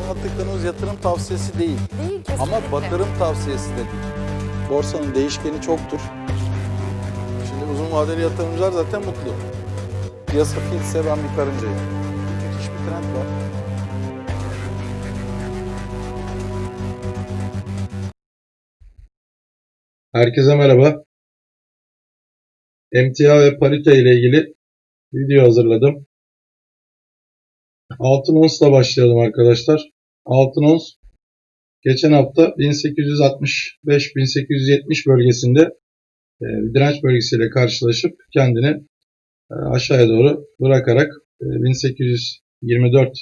anlattıklarımız yatırım tavsiyesi değil. Değil kesinlikle. Ama batırım tavsiyesi de değil. Borsanın değişkeni çoktur. Şimdi uzun vadeli yatırımcılar zaten mutlu. Piyasa fil seven bir karıncayım. Müthiş bir trend var. Herkese merhaba. Emtia ve parite ile ilgili video hazırladım. Altın onsla başlayalım arkadaşlar. Altın ons geçen hafta 1865-1870 bölgesinde e, direnç bölgesiyle karşılaşıp kendini e, aşağıya doğru bırakarak e, 1824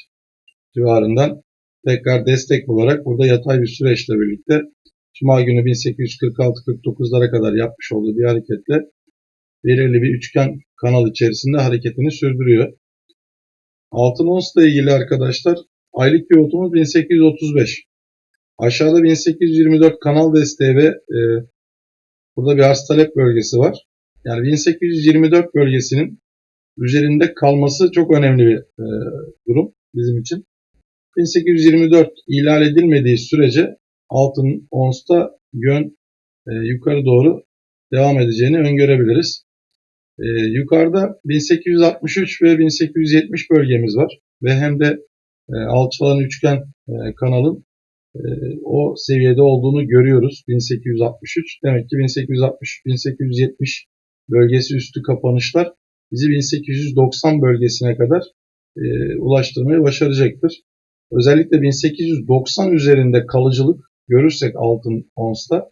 civarından tekrar destek bularak burada yatay bir süreçle birlikte Cuma günü 1846-49'lara kadar yapmış olduğu bir hareketle belirli bir üçgen kanal içerisinde hareketini sürdürüyor. Altın onsla ilgili arkadaşlar aylık pivotumuz 1835. Aşağıda 1824 kanal desteği ve e, burada bir arz talep bölgesi var. Yani 1824 bölgesinin üzerinde kalması çok önemli bir e, durum bizim için. 1824 ihlal edilmediği sürece altın onsta yön e, yukarı doğru devam edeceğini öngörebiliriz. E, yukarıda 1863 ve 1870 bölgemiz var ve hem de e, alçalan üçgen e, kanalın e, o seviyede olduğunu görüyoruz 1863. Demek ki 1860-1870 bölgesi üstü kapanışlar bizi 1890 bölgesine kadar e, ulaştırmayı başaracaktır. Özellikle 1890 üzerinde kalıcılık görürsek altın onsta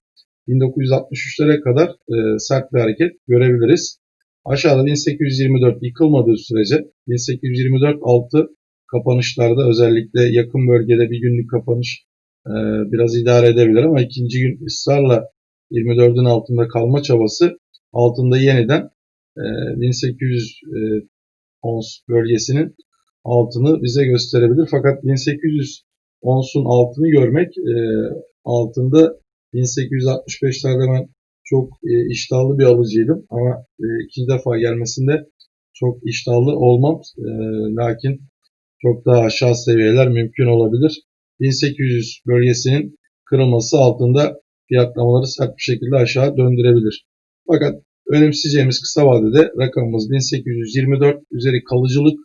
1963'lere kadar e, sert bir hareket görebiliriz. Aşağıda 1824 yıkılmadığı sürece 1824 altı kapanışlarda özellikle yakın bölgede bir günlük kapanış e, biraz idare edebilir ama ikinci gün ısrarla 24'ün altında kalma çabası altında yeniden e, 1800 e, ons bölgesinin altını bize gösterebilir. Fakat 1800 onsun altını görmek e, altında 1865'lerde ben çok e, iştahlı bir alıcıydım ama e, ikinci defa gelmesinde çok iştahlı olmam. E, lakin çok daha aşağı seviyeler mümkün olabilir. 1800 bölgesinin kırılması altında fiyatlamaları sert bir şekilde aşağı döndürebilir. Fakat önemseyeceğimiz kısa vadede rakamımız 1824 üzeri kalıcılık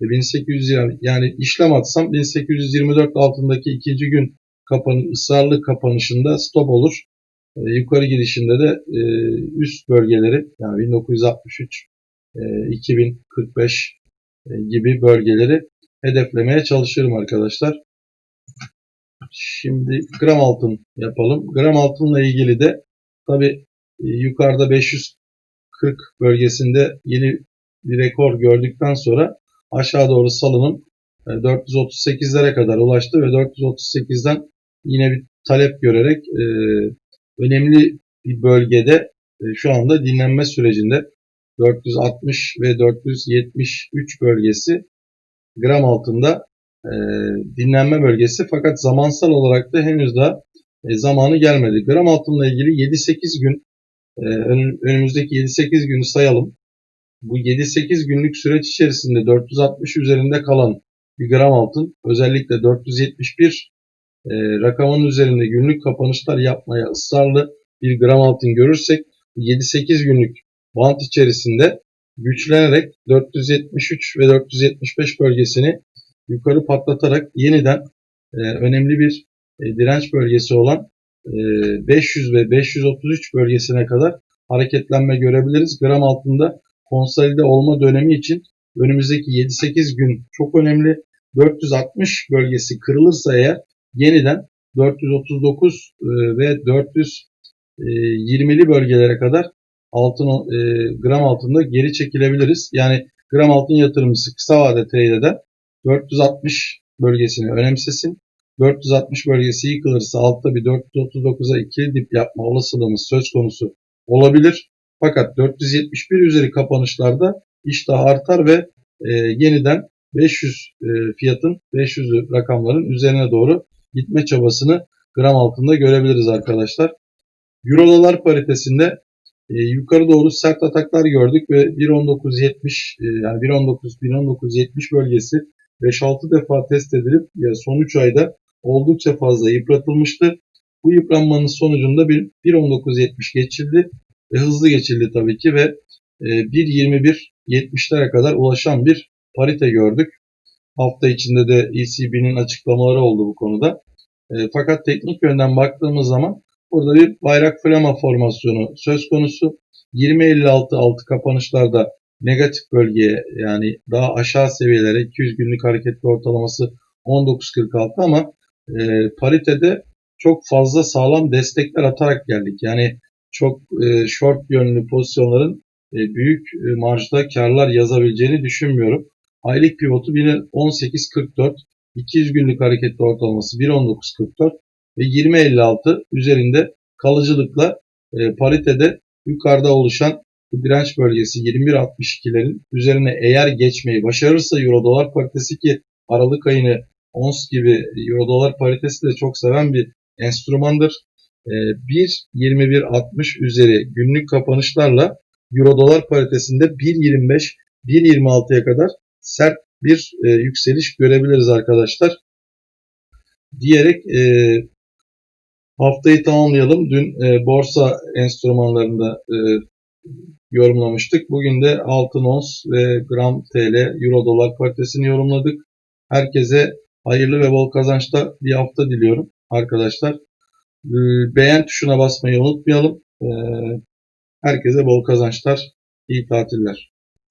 1800 yani, yani işlem atsam 1824 altındaki ikinci gün kapanı, ısrarlı kapanışında stop olur. E, yukarı gidişinde de e, üst bölgeleri yani 1963, e, 2045 e, gibi bölgeleri hedeflemeye çalışırım arkadaşlar. Şimdi gram altın yapalım. Gram altınla ilgili de tabi e, yukarıda 540 bölgesinde yeni bir rekor gördükten sonra aşağı doğru salınım 438'lere kadar ulaştı ve 438'den yine bir talep görerek e, önemli bir bölgede e, şu anda dinlenme sürecinde 460 ve 473 bölgesi gram altında e, dinlenme bölgesi fakat zamansal olarak da henüz daha e, zamanı gelmedi. Gram altınla ilgili 7-8 gün önümüzdeki 7-8 günü sayalım bu 7-8 günlük süreç içerisinde 460 üzerinde kalan bir gram altın özellikle 471 e, rakamın üzerinde günlük kapanışlar yapmaya ısrarlı bir gram altın görürsek 7-8 günlük bant içerisinde güçlenerek 473 ve 475 bölgesini yukarı patlatarak yeniden e, önemli bir e, direnç bölgesi olan e, 500 ve 533 bölgesine kadar hareketlenme görebiliriz. Gram altında konsolide olma dönemi için önümüzdeki 7-8 gün çok önemli. 460 bölgesi kırılırsa eğer yeniden 439 e, ve 420'li bölgelere kadar altın e, gram altında geri çekilebiliriz. Yani gram altın yatırımcısı kısa vade trade eden 460 bölgesini önemsesin. 460 bölgesi yıkılırsa altta bir 439'a ikili dip yapma olasılığımız söz konusu olabilir. Fakat 471 üzeri kapanışlarda iştah artar ve e, yeniden 500 e, fiyatın 500 rakamların üzerine doğru gitme çabasını gram altında görebiliriz arkadaşlar. Euro dolar paritesinde e, yukarı doğru sert ataklar gördük ve 1.1970 e, yani 1.19 1.1970 bölgesi 5-6 defa test edilip ya son 3 ayda oldukça fazla yıpratılmıştı. Bu yıpranmanın sonucunda bir 1.19.70 geçildi ve hızlı geçildi tabii ki ve e, 1.21.70'lere kadar ulaşan bir parite gördük. Hafta içinde de ECB'nin açıklamaları oldu bu konuda. E, fakat teknik yönden baktığımız zaman burada bir bayrak flama formasyonu söz konusu. 20.56 altı kapanışlarda negatif bölgeye yani daha aşağı seviyelere 200 günlük hareketli ortalaması 19.46 ama e, paritede çok fazla sağlam destekler atarak geldik. Yani çok e, short yönlü pozisyonların e, büyük e, marjda karlar yazabileceğini düşünmüyorum. Aylık pivotu yine 18.44, 200 günlük hareketli ortalaması 1.19.44 ve 20.56 üzerinde kalıcılıkla e, paritede yukarıda oluşan bu direnç bölgesi 21.62'lerin üzerine eğer geçmeyi başarırsa Euro dolar paritesi ki Aralık ayını ons gibi Euro dolar paritesi de çok seven bir enstrümandır. E, 1.21.60 üzeri günlük kapanışlarla Euro dolar paritesinde 1.25 1.26'ya kadar sert bir e, yükseliş görebiliriz arkadaşlar. Diyerek e, haftayı tamamlayalım. Dün e, borsa enstrümanlarında e, yorumlamıştık. Bugün de altın ons ve gram TL euro dolar paritesini yorumladık. Herkese hayırlı ve bol kazançta bir hafta diliyorum arkadaşlar. Beğen tuşuna basmayı unutmayalım. E, herkese bol kazançlar, iyi tatiller.